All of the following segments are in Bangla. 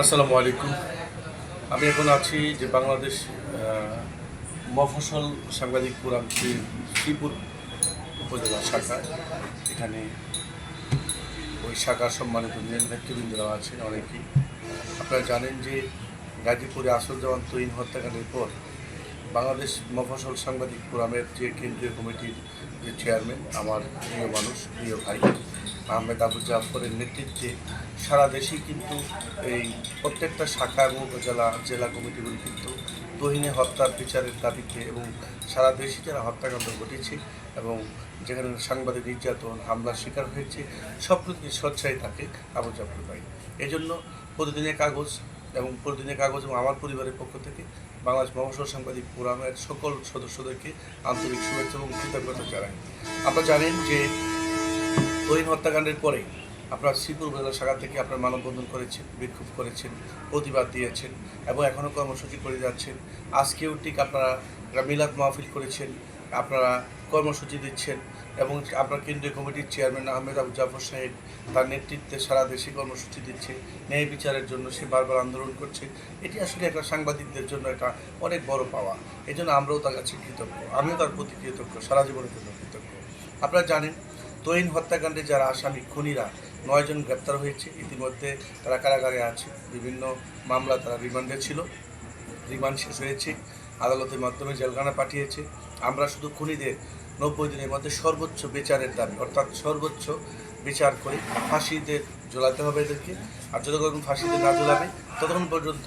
আসসালামু আলাইকুম। আমি এখন আছি যে বাংলাদেশ মফসল সাংবাদিক শ্রী শ্রীপুর উপজেলা শাখায়। এখানে ওই শাখার সম্মানিত নেতৃবৃন্দরা আছেন অনেকেই। আপনারা জানেন যে গাজীপুরে আসরজামান তৈন হত্যাকাণ্ডের পর বাংলাদেশ মফসল সাংবাদিক ফোরামের যে কেন্দ্রীয় কমিটির যে চেয়ারম্যান, আমার প্রিয় মানুষ, প্রিয় ভাই। আহমেদ আবু জাফরের নেতৃত্বে সারা দেশেই কিন্তু এই প্রত্যেকটা শাখা এবং উপজেলা জেলা কমিটিগুলি কিন্তু তহিনে হত্যার বিচারের দাবিতে এবং সারা দেশে যারা হত্যাকাণ্ড ঘটেছে এবং যেখানে সাংবাদিক নির্যাতন, হামলার শিকার হয়েছে, সব প্রতি স্বচ্ছাই থাকে আবু জাফর ভাই। এজন্য প্রতিদিনের কাগজ এবং প্রতিদিনের কাগজ এবং আমার পরিবারের পক্ষ থেকে বাংলাদেশ মহাসর সাংবাদিক ফোরামের সকল সদস্যদেরকে আন্তরিক শুভেচ্ছা এবং কৃতজ্ঞতা জানাই। আপনারা জানেন যে তৈন হত্যাকাণ্ডের পরে আপনারা শ্রীপুর উপজেলা শাখা থেকে আপনার মানববন্ধন করেছেন, বিক্ষোভ করেছেন, প্রতিবাদ দিয়েছেন এবং এখনও কর্মসূচি করে যাচ্ছেন। আজকেও ঠিক আপনারা মিলাদ মাহফিল করেছেন, আপনারা কর্মসূচি দিচ্ছেন এবং আপনার কেন্দ্রীয় কমিটির চেয়ারম্যান আহমেদ আবু জাফর সাহেব তার নেতৃত্বে সারা দেশে কর্মসূচি দিচ্ছে, ন্যায় বিচারের জন্য সে বারবার আন্দোলন করছে। এটি আসলে একটা সাংবাদিকদের জন্য একটা অনেক বড় পাওয়া। এই জন্য আমরাও তার কাছে কৃতজ্ঞ, আমিও তার প্রতি কৃতজ্ঞ, সারা জীবনের জন্য কৃতজ্ঞ। আপনারা জানেন তৈন হত্যাকাণ্ডে যারা আসামি, খুনিরা নয়জন গ্রেপ্তার হয়েছে। ইতিমধ্যে তারা কারাগারে আছে। বিভিন্ন মামলা তারা রিমান্ডে ছিল। রিমান্ড শেষ হয়েছে। আদালতের মাধ্যমে জেলখানা পাঠিয়েছে। আমরা শুধু খুনিদের নব্বই দিনের মধ্যে সর্বোচ্চ বিচারের দাবি, অর্থাৎ সর্বোচ্চ বিচার করে ফাঁসিদের ঝোলাতে হবে এদেরকে। আর যতক্ষণ ফাঁসিতে না ঝোলাবে, ততক্ষণ পর্যন্ত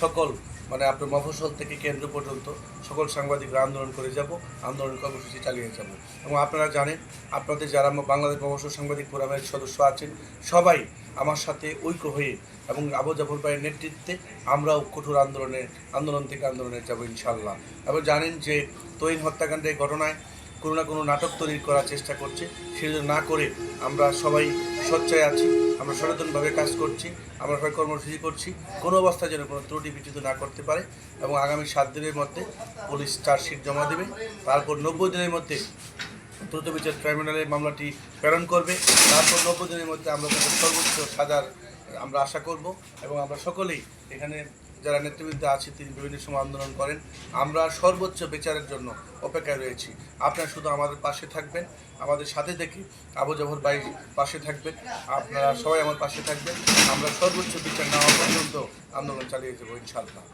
সকল মানে আপনার মফসল থেকে কেন্দ্র পর্যন্ত সকল সাংবাদিকরা আন্দোলন করে যাব, আন্দোলন কর্মসূচি চালিয়ে যাব। এবং আপনারা জানেন, আপনাদের যারা বাংলাদেশ মফসল সাংবাদিক ফোরামের সদস্য আছেন, সবাই আমার সাথে ঐক্য হয়ে এবং আবু জাফর ভাইয়ের নেতৃত্বে আমরাও কঠোর আন্দোলনে, আন্দোলন থেকে আন্দোলনে যাব ইনশাল্লাহ এবং জানেন যে তৈন হত্যাকাণ্ডের ঘটনায় কোনো না কোনো নাটক তৈরি করার চেষ্টা করছে। সেটা না করে আমরা সবাই সচ্ছায় আছি, আমরা সচেতনভাবে কাজ করছি, আমরা সবাই কর্মসূচি করছি, কোনো অবস্থায় যেন কোনো ত্রুটি বিচ্যুত না করতে পারে এবং আগামী সাত দিনের মধ্যে পুলিশ চার্জশিট জমা দেবে। তারপর নব্বই দিনের মধ্যে দ্রুত বিচার ট্রাইব্যুনালে মামলাটি প্রেরণ করবে। তারপর নব্বই দিনের মধ্যে আমরা সর্বোচ্চ সাজার আমরা আশা করব এবং আমরা সকলেই এখানে যারা নেতৃবৃন্দ আছে, তিনি বিভিন্ন সময় আন্দোলন করেন। আমরা সর্বোচ্চ বিচারের জন্য অপেক্ষায় রয়েছি। আপনারা শুধু আমাদের পাশে থাকবেন, আমাদের সাথে দেখি আবু জহর ভাই পাশে থাকবেন, আপনারা সবাই আমার পাশে থাকবেন। আমরা সর্বোচ্চ বিচার না হওয়া পর্যন্ত আন্দোলন চালিয়ে যাব ইনশাল্লাহ